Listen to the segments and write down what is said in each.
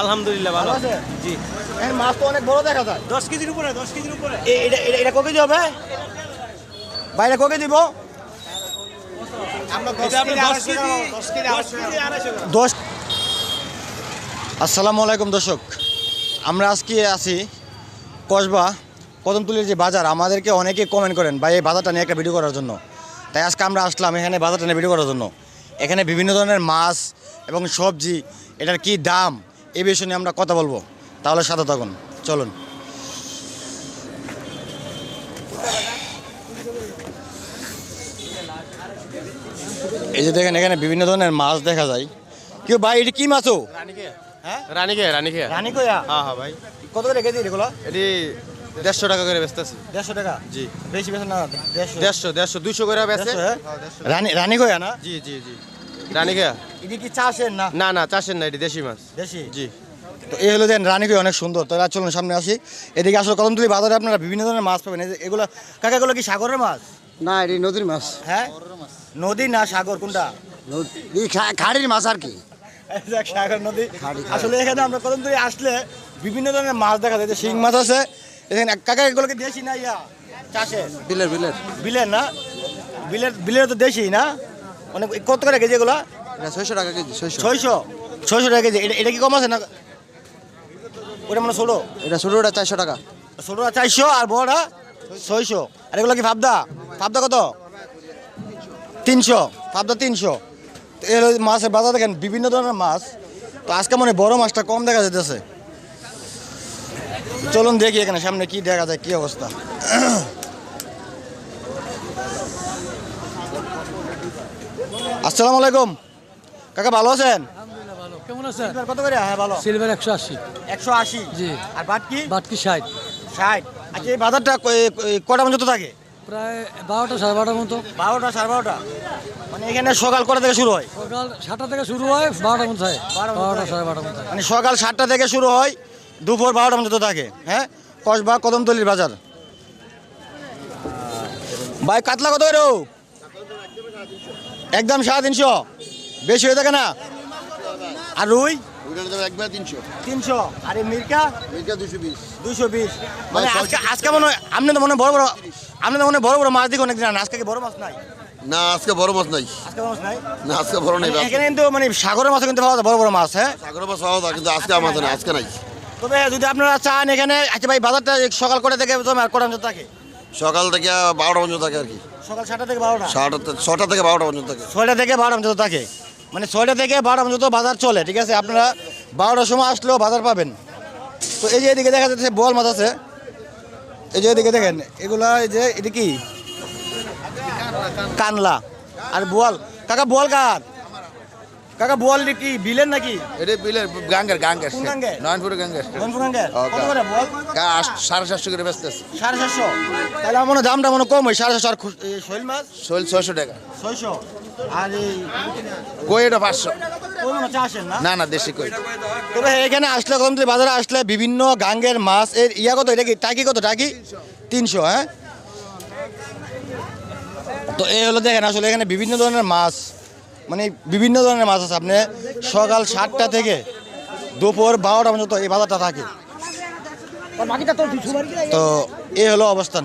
আলহামদুলিল্লাহ ভালো আছে। জি। এই মাছ তো অনেক বড় দেখা যায়। দশ কেজির উপরে দশ কেজির উপরে। এটা এটা- কত কেজি হবে বাইরে কত দিব? দশ আসসালামু আলাইকুম দর্শক। আমরা আজকে আছি কসবা কদমতুলির যে বাজার। আমাদেরকে অনেকে কমেন্ট করেন ভাই এই বাজারটা নিয়ে একটা ভিডিও করার জন্য। তাই আজকে আমরা আসলাম এখানে বাজারটা নিয়ে ভিডিও করার জন্য। এখানে বিভিন্ন ধরনের মাছ এবং সবজি এটার কি দাম? এই বিষয় নিয়ে আমরা কথা বলব। তাহলে সাথে থাকুন। চলুন। এই যে দেখেন এখানে বিভিন্ন ধরনের মাছ দেখা যায়। কেউ ভাই এটা কি মাছ হ্যাঁ? রানীকে রানীকে। রানী হ্যাঁ হ্যাঁ ভাই। কত করে কেজি এগুলো? এটি দেড়শো টাকা করে বেচতেছি। দেড়শো টাকা? জি। বেশি বেশি না দেড়শো। দেড়শো দেড়শো দুশো করে বেচে হ্যাঁ? রানী রানী না? জি জি জি। রানীকে এটি কি চাষের না? না না চাষের না এটি দেশি মাছ। দেশি? জি। তো এই হলো দেন রানী অনেক সুন্দর। তো এবার চলুন সামনে আসি। এদিকে আসলে কদমতলি বাজারে আপনারা বিভিন্ন ধরনের মাছ পাবেন। এই যে এগুলো কাকাগুলো কি সাগরের মাছ? না এটি নদীর মাছ। হ্যাঁ? নদী না সাগর কোনটা? খা- খাড়ির মাছ আর কি। সাগর নদী। আসলে এখানে আমরা কদমতলি আসলে বিভিন্ন ধরনের মাছ দেখা যায়। যে শিং মাছ আছে। এখানে কাকা এগুলো কি দেশি না ইয়া? চাষের? বিলের বিলের। বিলের না? বিলের বিলের তো দেশি না? মানে কত করে কেজি এগুলো? ছয়শো টাকা কেজি ছয়শো। ছয়শো? ছয়শো টাকা কেজি। এটা এটা কি কম আছে না? ওটা মানে ষোলো? এটা ছোটোটা চারশো টাকা। ষোলোটা চারশো আর বড়টা ছয়শো। আর এগুলো কি ফাবদা? ফাবদা কত? তিনশো। ফাবদা তিনশো। এর মাছের বাজার দেখেন বিভিন্ন ধরনের মাছ। তো আজকে মনে বড় মাছটা কম দেখা যেতেছে চলুন দেখি এখানে সামনে কি দেখা যায় কি অবস্থা। আসসালামু আলাইকুম। কাকা ভালো আছেন? কেমন আছেন? কত করে? হ্যাঁ ভালো সিলভার একশো আশি। একশো আশি? জি। আর বাটকি বাটকি ষাট। ষাট। আচ্ছা এই বাজারটা কটা পর্যন্ত থাকে? প্রায় বারোটা সাড়ে বারোটা সাড়ে বারোটা। মানে এখানে সকাল কটা থেকে শুরু হয়? সকাল সাতটা থেকে শুরু হয় হয়। বারোটা। সাড়ে মধ্যে মানে সকাল সাতটা থেকে শুরু হয় দুপুর বারোটা পর্যন্ত থাকে। হ্যাঁ? কসবা কদমতলির বাজার। ভাই কাতলা কত করে একদম সাড়ে তিনশো। বেশি হয়ে থাকে না? আর রুই? একবার তিনশো। তিনশো। আর এই মির্কা? মির্কা দুশো বিশ। দুশো বিশ। মানে আজকে আজকে মনে হয় আপনি তো মনে বড় বড় আপনি তো মনে বড় বড় মাছ দিকে অনেক দিন আজকে কি বড় মাছ নাই? না আজকে বড় মাছ নাই। আজকে মাছ নাই? না আজকে বড় নেই মানে এখানে কিন্তু মানে সাগরের মাছ কিন্তু পাওয়া যায় বড় বড় মাছ হ্যাঁ? সাগর মাছ পাওয়া যায় কিন্তু আজকে আমাদের না আজকে নাই। তবে যদি আপনারা চান এখানে আচ্ছা ভাই বাজারটা সকাল কটা থেকে কটা থাকে? সকাল থেকে বারোটা পর্যন্ত থাকে আর কি। সকাল ছটা থেকে বারোটা। সাতটা ছটা থেকে বারোটা পর্যন্ত থাকে। ছয়টা থেকে বারোটা পর্যন্ত থাকে। মানে ছয়টা থেকে বারোটা পর্যন্ত বাজার চলে ঠিক আছে? আপনারা বারোটার সময় আসলেও বাজার পাবেন। তো এই যে এদিকে দেখা যাচ্ছে বোয়াল মাছ আছে। এই যে এদিকে দেখেন এগুলা এই যে এটা কি? কানলা। আর বোয়াল। কাকা বোয়াল কার? কাকা বোয়াল কি বিলেন নাকি? এটি বিলের গাঙ্গের গাঙ্গের গাঙ্গের? নয়নপুরের গাঙ্গের মনপুর গাঙ্গের? কত করে বোয়াল? সাড়ে সাতশো করে বেচতেছি সাড়ে সাতশো? তাহলে আমার দামটা মনে কম হয় সাড়ে সাতশো আর শৈল মাছ? শোল ছয়শো টাকা। ছয়শো? আর এই কই এটা পাঁচশো? হয় না? না না দেশি কই। তবে এখানে আসলে কদমতলি বাজারে আসলে বিভিন্ন গাঙ্গের মাছ এর ইয়া কত এটা কি টাকি কত টাকি? তিনশো হ্যাঁ? তো এই হলো দেখেন আসলে এখানে বিভিন্ন ধরনের মাছ। মানে বিভিন্ন ধরনের মাছ আছে। আপনি সকাল সাতটা থেকে দুপুর বারোটা পর্যন্ত এই বাজারটা থাকে। তো এই হলো অবস্থান।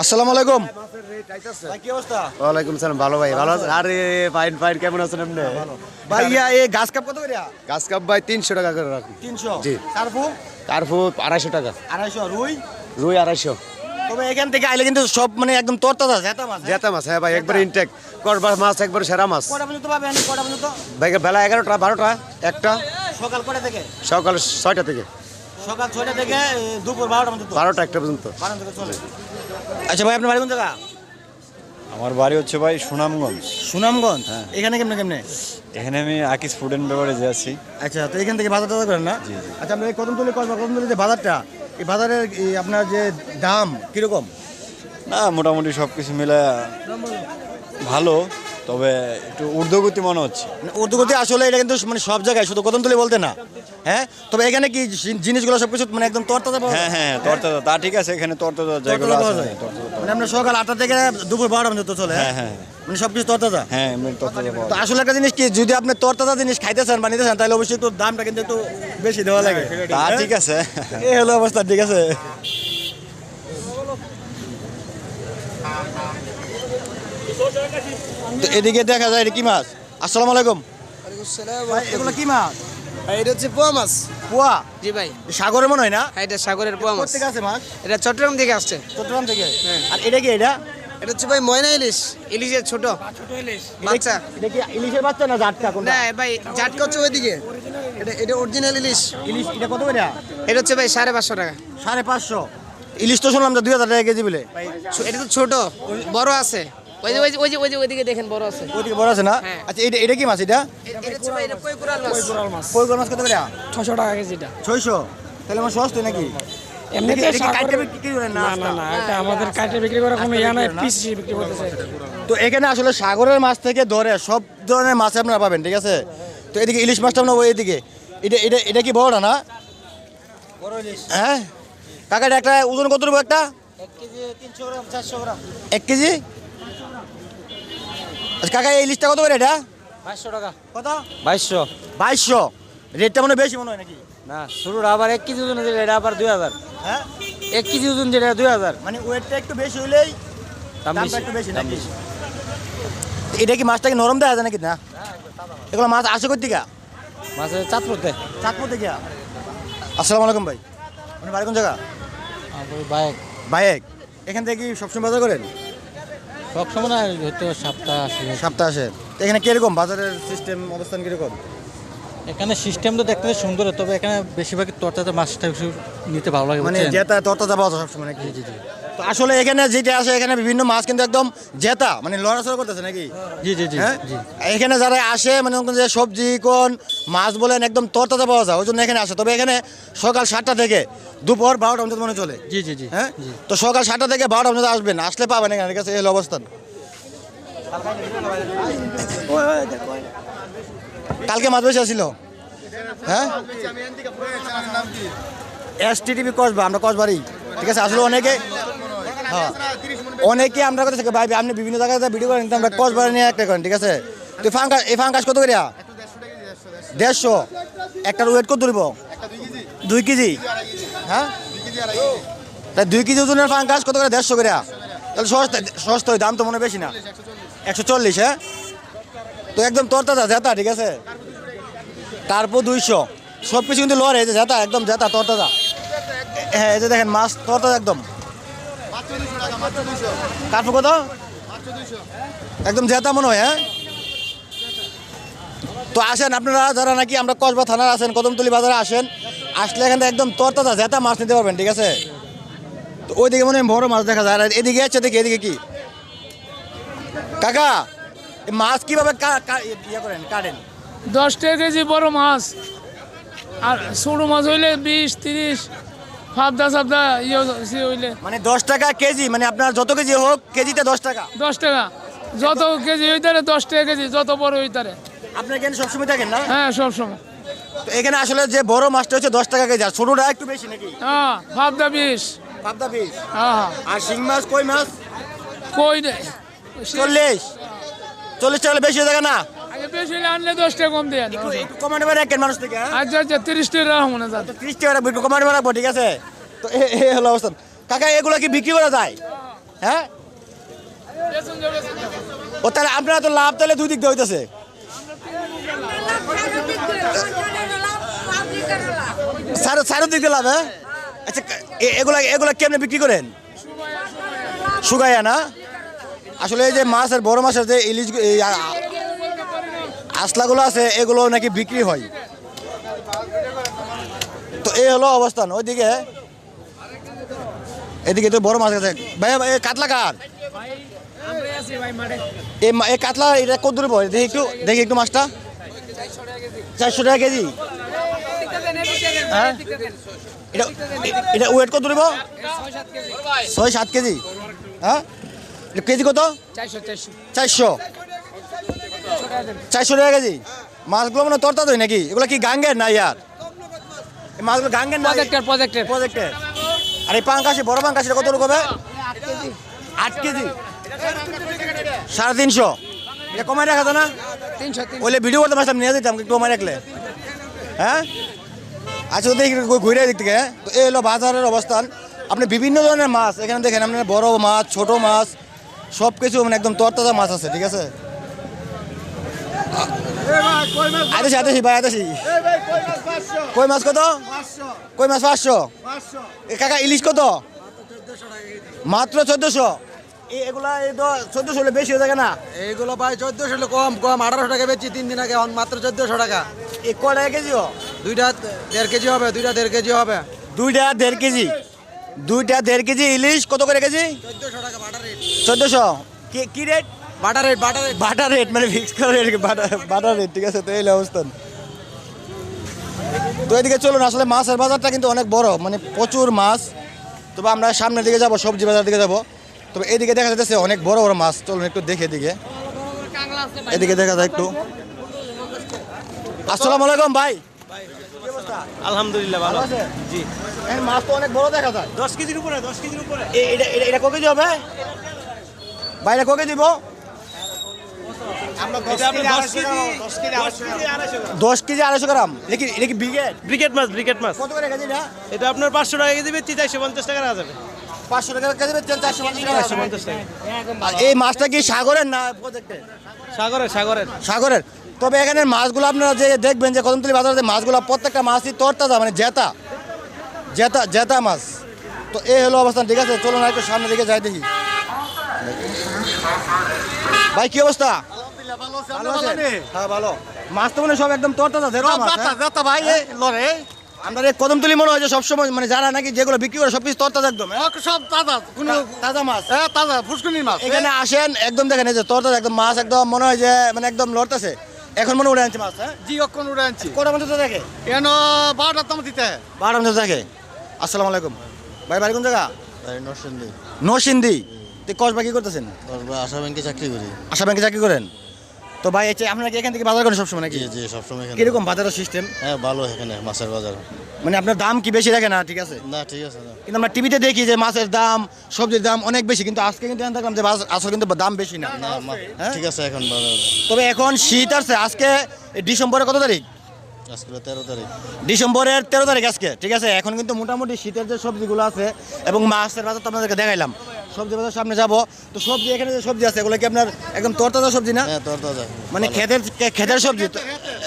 আসসালামু আলাইকুম। ভাই, কি অবস্থা? ওয়ালাইকুম সালাম ভালো ভাই ভালো আরে ফাইন ফাইন কেমন আছেন আপনি? ভাই ইয়া এই গাছ কাপ কত করে গাছ কাপ ভাই তিনশো টাকা করে রাখুন। তিনশো? জি। কার্ফু আড়াইশো টাকা। আড়াইশো রুই? রুই আড়াইশো। তবে এখান থেকে আইলে কিন্তু সব মানে একদম তরতাজা জেতা মাছ হ্যাঁ? জেতা মাছ হ্যাঁ ভাই একবার ইনটেক করবার মাছ একবার সেরা মাছ। কটা পর্যন্ত পাবেন কটা পর্যন্ত ভাই বেলা এগারোটা বারোটা একটা। সকাল কটা থেকে? সকাল ছয়টা থেকে। সকাল ছয়টা থেকে দুপুর বারোটা পর্যন্ত বারোটা একটা পর্যন্ত। বারোটা থেকে চলে। আচ্ছা ভাই আপনার বাড়ি কোন জায়গা? আমার বাড়ি হচ্ছে ভাই সুনামগঞ্জ। সুনামগঞ্জ? হ্যাঁ। এখানে কেমনে কেমনে? এখানে আমি আকিস ফুড অ্যান্ড বেভারেজে আছি। আচ্ছা তো এখান থেকে বাজার টাজার করেন না? আচ্ছা আমরা এই কদমতলি কদমতলি যে বাজারটা এই বাজারের এই আপনার যে দাম কীরকম? না মোটামুটি সব কিছু মিলে ভালো তবে একটু ঊর্ধ্বগতি মনে হচ্ছে। মানে উর্দুগতি আসলে এটা কিন্তু মানে সব জায়গায় শুধু কদমতলি বলতে না। হ্যাঁ? তবে এখানে কি জিনিসগুলো সব কিছু মানে একদম তরতাজা হ্যাঁ হ্যাঁ তরতাজা। তা ঠিক আছে এখানে তরতাজা আছে পাওয়া মানে আপনার সকাল আটটা থেকে দুপুর বারোটা পর্যন্ত চলে হ্যাঁ? হ্যাঁ মানে সব কিছু তরতাজা? হ্যাঁ তরতাজা তো আসলে একটা জিনিস কি যদি আপনি তরতাজা জিনিস খাইতে চান বা নিতে চান তাহলে অবশ্যই একটু দামটা কিন্তু একটু বেশি দেওয়া লাগে। তা ঠিক আছে। এই হলো অবস্থা ঠিক আছে। তো এদিকে দেখা যায় এটা কি মাছ? আসসালামু আলাইকুম। এগুলো কি মাছ? এটা হচ্ছে পোয়া মাছ। পোয়া? জি ভাই। সাগরের মনে হয় না? হ্যাঁ, এটা সাগরের পোয়া মাছ। কোথেকে আছে মাছ? এটা চট্টগ্রাম থেকে আসছে। চট্টগ্রাম থেকে? আর এটা কি এটা? এটা হচ্ছে ভাই ময়না ইলিশ। ইলিশের ছোট। ছোট ইলিশ। বাচ্চা। এটা কি ইলিশের বাচ্চা না জাটকা কোনটা? না ভাই জাটকা হচ্ছে ওইদিকে। এটা এটা অরিজিনাল ইলিশ। ইলিশ এটা কত করে? এটা হচ্ছে ভাই সাড়ে পাঁচশো টাকা। সাড়ে পাঁচশো। ইলিশ তো শুনলাম যে দুই হাজার টাকা কেজি বলে। ছো- এটা তো ছোট বড় আছে। ওই যে ওই যে ওই যে ওই যে ওইদিকে দেখেন বড় আছে। ওইদিকে বড় আছে না? হ্যাঁ। আচ্ছা এটা এটা কি মাছ এটা? এটা হচ্ছে ভাই এটা কই কোরাল মাছ? কই মাছ? কত করে? ছশো টাকা কেজিটা ছয়শো? তাহলে আমার সস্তা নাকি? এমনিতে বিক্রি করেন না না না না এটা আমাদের কাটে বিক্রি করা কোনো ইয়া নাই পিস বিক্রি করতেছে। তো এখানে আসলে সাগরের মাছ থেকে ধরে সব ধরনের মাছ আপনারা পাবেন ঠিক আছে? তো এদিকে ইলিশ মাছটা আমরা এদিকে এটা এটা এটা কি বড় না? হ্যাঁ? কাকা এটা একটা ওজন কত দেবো একটা? এক কেজি তিনশো গ্রাম চারশো গ্রাম। এক কেজি? আচ্ছা কাকা এই ইলিশটা কত করে এটা? বাইশশো টাকা। কত? বাইশশো। বাইশশো? রেটটা মনে বেশি মনে হয় নাকি? না শুরুর আবার এক কেজি ওজন যেটা এটা আবার দুই হাজার। হ্যাঁ? এক কেজি ওজন যেটা দুই হাজার। মানে ওয়েটটা একটু বেশি হইলেই দাম দামটা একটু বেশি নাকি? এটা কি মাছটা কি নরম দেওয়া যায় নাকি? না? এগুলো মাছ আসে কোথা থেকে মাছের চাঁদপুরতে। চাঁদপুর থেকে? আসসালামু আলাইকুম ভাই। আপনি বাড়ি কোন জায়গা? বাইক বাইক এখান থেকে কি সবসময় বাজার করেন? সবসময় না হয়তো সপ্তাহ আসে। সপ্তাহ আসে। তো এখানে কীরকম? বাজারের সিস্টেম অবস্থান কীরকম? এখানে সিস্টেম তো দেখতে সুন্দর তবে এখানে বেশিরভাগ তরতাজা মাছটা নিতে ভালো লাগে মানে যেটা তরতাজা পাওয়া যায় সবসময় নাকি? তো আসলে এখানে যেটা আসে এখানে বিভিন্ন মাছ কিন্তু একদম জেতা মানে লড়াচড়া করতেছে নাকি? জি জি জি হ্যাঁ? জি। এখানে যারা আসে মানে যে সবজি কোন মাছ বলেন একদম তরতাজা পাওয়া যায় ওই জন্য এখানে আসে। তবে এখানে সকাল সাতটা থেকে দুপুর বারোটা পর্যন্ত মনে চলে। জি জি জি হ্যাঁ? তো সকাল সাতটা থেকে বারোটা পর্যন্ত আসবেন আসলে পাবেন এখানে ঠিক আছে? এই অবস্থান। কালকে মাছ বেশি আসছিল হ্যাঁ? এস টি টিভি কসবা আমরা কসবারই ঠিক আছে? আসলে অনেকে হ্যাঁ। অনেকে আমরা কথা থেকে ভাই আপনি বিভিন্ন জায়গায় ভিডিও করেন আমরা কসবারে নিয়ে একটা করেন ঠিক আছে? তো এই ফাঙ্কাস এই ফাঙ্কাস কত করে দেড়শো একটার ওয়েট কত ধরব? দুই কেজি। হ্যাঁ? তাই দুই কেজি ওজনের ফাঙ্কাস কত করে দেড়শো করে তাহলে সস্তা সস্তা দাম তো মনে বেশি না। একশো চল্লিশ। হ্যাঁ? তো একদম তরতাজা জেতা ঠিক আছে? তারপর দুইশো। সব কিছু কিন্তু লড়ে যে জেতা একদম জেতা তরতাজা হ্যাঁ এই যে দেখেন মাছ তরতাজা একদম। কত? একদম জেতা মনে হয় হ্যাঁ? তো আসেন আপনারা, যারা নাকি আমরা কসবা থানার আছেন, কদমতলি বাজারে আসেন, আসলে এখানে একদম তরতাজা জেতা মাছ নিতে পারবেন, ঠিক আছে? তো ওইদিকে মনে হয় বড় মাছ দেখা যায়। আর এদিকে আছে, দেখি, এদিকে কি? কাকা মাছ কীভাবে ইয়ে কাটেন? দশ টাকা কেজি বড় মাছ। আর ছোটো মাছ হইলে বিশ, তিরিশ। ফাবদা সাবদা ইয়ে হইলে। মানে দশ টাকা কেজি মানে আপনার যত কেজি হোক কেজিতে দশ টাকা। দশ টাকা। যত কেজি হইতারে দশ টাকা কেজি যত বড় হইতারে আপনি এখানে সবসময় থাকেন না? হ্যাঁ সব সময় তো এখানে আসলে যে বড় মাছটা হচ্ছে দশ টাকা কেজি আর ছোটোটা একটু বেশি নাকি? হ্যাঁ ফাবদা বিশ পাবদা পিস হ্যাঁ আর শিং মাছ কই মাছ? কই নেই চল্লিশ। চল্লিশ টাকা বেশি হয়ে থাকে না? বেশি হইলে আনলে দশ টাকা কম দেন একটু একটু কমানো পারে রাখেন মানুষ থেকে হ্যাঁ? আচ্ছা আচ্ছা তিরিশ টাকা রাখব না যাতে ত্রিশ টাকা কমানো রাখব ঠিক আছে? তো এ- এ হলো অবস্থান কাকা এগুলো কি বিক্রি করা যায়? হ্যাঁ? ও তাহলে আপনারা তো লাভ তাহলে দুই দিক দিয়ে হইতেছে। সারো সারো দিক দিয়ে লাভ হ্যাঁ? আচ্ছা এগুলা এগুলা কেমনে বিক্রি করেন? শুকাইয়া না? আসলে এই যে মাছের বড় মাছের যে ইলিশ আসলাগুলো আছে এগুলো নাকি বিক্রি হয়। তো এই হলো অবস্থান ওইদিকে। এদিকে তো বড় মাছ আছে। ভাই এই কাতলা কার? এই কাতলা এটা কত দূরে পড়ে দেখি একটু দেখি একটু মাছটা। চারশো টাকা কেজি। হ্যাঁ? এটা এটা ওয়েট কত দূরে ছয় সাত কেজি। হ্যাঁ? কেজি কত? চারশো। চারশো। টাকা কেজি? মাছগুলো মানে তরতা দই নাকি? এগুলো কি গাঙ্গের না ইয়ার? এই মাছগুলো গাঙ্গের না প্রজেক্টের প্রজেক্টের প্রজেক্টের আর এই পাঙ্কাশি বড় পাঙ্কাশিটা কত রকম হবে? আট কেজি। সাড়ে তিনশো। এটা কমায় রাখা তো না? ওইলে ভিডিও করতে পারছিলাম নিয়ে যেতাম একটু কমায় রাখলে। হ্যাঁ? আচ্ছা তো দেখি ঘুরে দিক থেকে তো এই হলো বাজারের অবস্থান। আপনি বিভিন্ন ধরনের মাছ এখানে দেখেন আপনার বড় মাছ ছোট মাছ সব কিছু মানে একদম তরতাজা মাছ আছে ঠিক আছে? আদেশি আদেশি ভাই আদেশি কই মাছ কত? কই মাছ পাঁচশো? কাকা ইলিশ কত? মাত্র চোদ্দশো। এগুলা এই তো চোদ্দশো হলে বেশি হয়ে থাকে না? এইগুলো ভাই চোদ্দশো কম কম। আঠারোশো টাকা তিন দিন আগে এখন মাত্র চোদ্দশো টাকা। এ টাকা? দুইটা দেড় কেজি হবে দুইটা দেড় কেজি হবে। দুইটা দেড় কেজি। দুইটা দেড় কেজি ইলিশ কত করে কেজি? চোদ্দশো টাকা চোদ্দশো। কি কি rate? Butter rate butter rate butter rate মানে ফিক্স করে রেট বাটার রেট ঠিক আছে? তো এই অবস্থান তো এদিকে চলুন আসলে মাছের বাজারটা কিন্তু অনেক বড় মানে প্রচুর মাছ। তবে আমরা সামনের দিকে যাব সবজি বাজার দিকে যাব। তবে এদিকে দেখা যাচ্ছে অনেক বড় বড় মাছ চলুন একটু দেখে এদিকে। এদিকে দেখা যায় একটু। আসসালামু আলাইকুম ভাই। আলহামদুলিল্লাহ ভালো আছে? জি। মাছ তো অনেক বড় দেখা যায়। দশ কেজির উপরে দশ কেজির উপরে। এটা এটা- এটা কত কেজি হবে? বাইরে কত কেজি দিব? দশ কেজি আড়াইশো গ্রাম এটা এটা কি ব্রিগেড? ব্রিকেট মাছ ব্রিকেট মাছ। কত করে কেজি এটা? এটা আপনার পাঁচশো টাকা কেজি বেচছি চারশো পঞ্চাশ টাকা রাখা যাবে। পাঁচশো টাকা কেজি বেচছেন চারশো পঞ্চাশ টাকা এই মাছটা কি সাগরের না সাগরের সাগরের। সাগরের। তবে এখানের মাছগুলো আপনারা যে দেখবেন যে কদমতলি বাজারে মাছগুলো প্রত্যেকটা মাছই তরতাজা মানে জেতা। জেতা জেতা মাছ। তো এই হলো অবস্থান ঠিক আছে? চলুন একটু সামনে দিকে যাই দেখি। ভাই কি অবস্থা? ভালো? হ্যাঁ ভালো। মাছ তো মানে সব একদম তরতাজা জেতা? ভাই লড়ে। আপনার কদমতলি মনে হয় যে সবসময় মানে যারা নাকি যেগুলো বিক্রি করে সব তরতাজা একদম? সব তাজা কোনো তাজা মাছ। হ্যাঁ তাজা ফুসকুনির মাছ এখানে আসেন একদম দেখেন এই যে তরতাজা একদম মাছ একদম মনে হয় যে মানে একদম লড়তেছে। এখন মনে উঠে আনছে মাছ হ্যাঁ? জি অক্ষণ উড়ে আনছি। কটা পর্যন্ত দেখে? কেন? বারোটার দাম দিতে বারো পর্যন্ত দেখে? আসসালামু আলাইকুম। ভাই বাড়ি কোন জায়গা? নরসিংদী। নরসিন্দি তো কসবা কি করতেছেন? আশা ব্যাংকে চাকরি করি। আশা ব্যাংকে চাকরি করেন? তো ভাই এই যে আপনারা কি এখান থেকে বাজার করেন সবসময় নাকি? জি সবসময় এখানে কীরকম বাজারের সিস্টেম হ্যাঁ ভালো এখানে মাছের বাজার। মানে আপনার দাম কি বেশি রাখে না ঠিক আছে? না ঠিক আছে না। কিন্তু আমরা টিভিতে দেখি যে মাছের দাম সবজির দাম অনেক বেশি কিন্তু আজকে কিন্তু পারলাম যে আসলে কিন্তু দাম বেশি না। না হ্যাঁ? ঠিক আছে এখন বাজার। তবে এখন শীত আসছে আজকে ডিসেম্বরের কত তারিখ? আজকে তেরো তারিখ। ডিসেম্বরের তেরো তারিখ আজকে ঠিক আছে? এখন কিন্তু মোটামুটি শীতের যে সবজিগুলো আছে এবং মাছের বাজার তো আপনাদেরকে দেখাইলাম। সবজি বাজার সামনে যাব। তো সবজি এখানে যে সবজি আছে এগুলো কি আপনার একদম তরতাজা সবজি না? তরতাজা। মানে খেতের খেতের সবজি?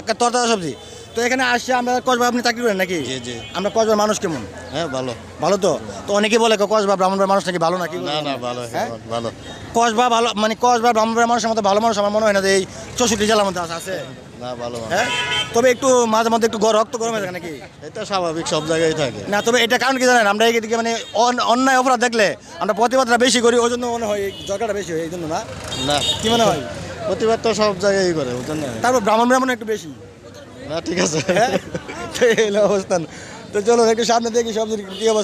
একটা তরতাজা সবজি। তো এখানে আসছে আমরা কসবা আপনি চাকরি করেন নাকি? জি, জি। আমরা কসবার মানুষ কেমন? হ্যাঁ ভালো। ভালো তো? তো অনেকেই বলে কসবা ব্রাহ্মণবাড়ির মানুষ নাকি ভালো নাকি? না না ভালো হ্যাঁ? ভালো কসবা ভালো মানে কসবা ব্রাহ্মণবাড়ির মানুষের মতো ভালো মানুষ আমার মনে হয় না যে এই চৌষট্টি জেলার মধ্যে আছে- আছে? না ভালো। হ্যাঁ? তবে একটু মাঝে মধ্যে একটু রক্ত গরম হয়ে থাকে নাকি? এটা স্বাভাবিক সব জায়গায় থাকে। না তবে এটা কারণ কি জানেন? আমরা এদিকে মানে অন- অন্যায় অপরাধ দেখলে আমরা প্রতিবাদটা বেশি করি ওই জন্য মনে হয় এই জগাটা বেশি হয় এই জন্য না? না। কি মনে হয়? প্রতিবাদ তো সব জায়গায় করে বুঝছেন না তারপর ব্রাহ্মণ ব্রাহ্মণ একটু বেশি। না ঠিক আছে। তো এই অবস্থান। তো চলো একটু সামনে দেখি সবজির কি অবস্থা।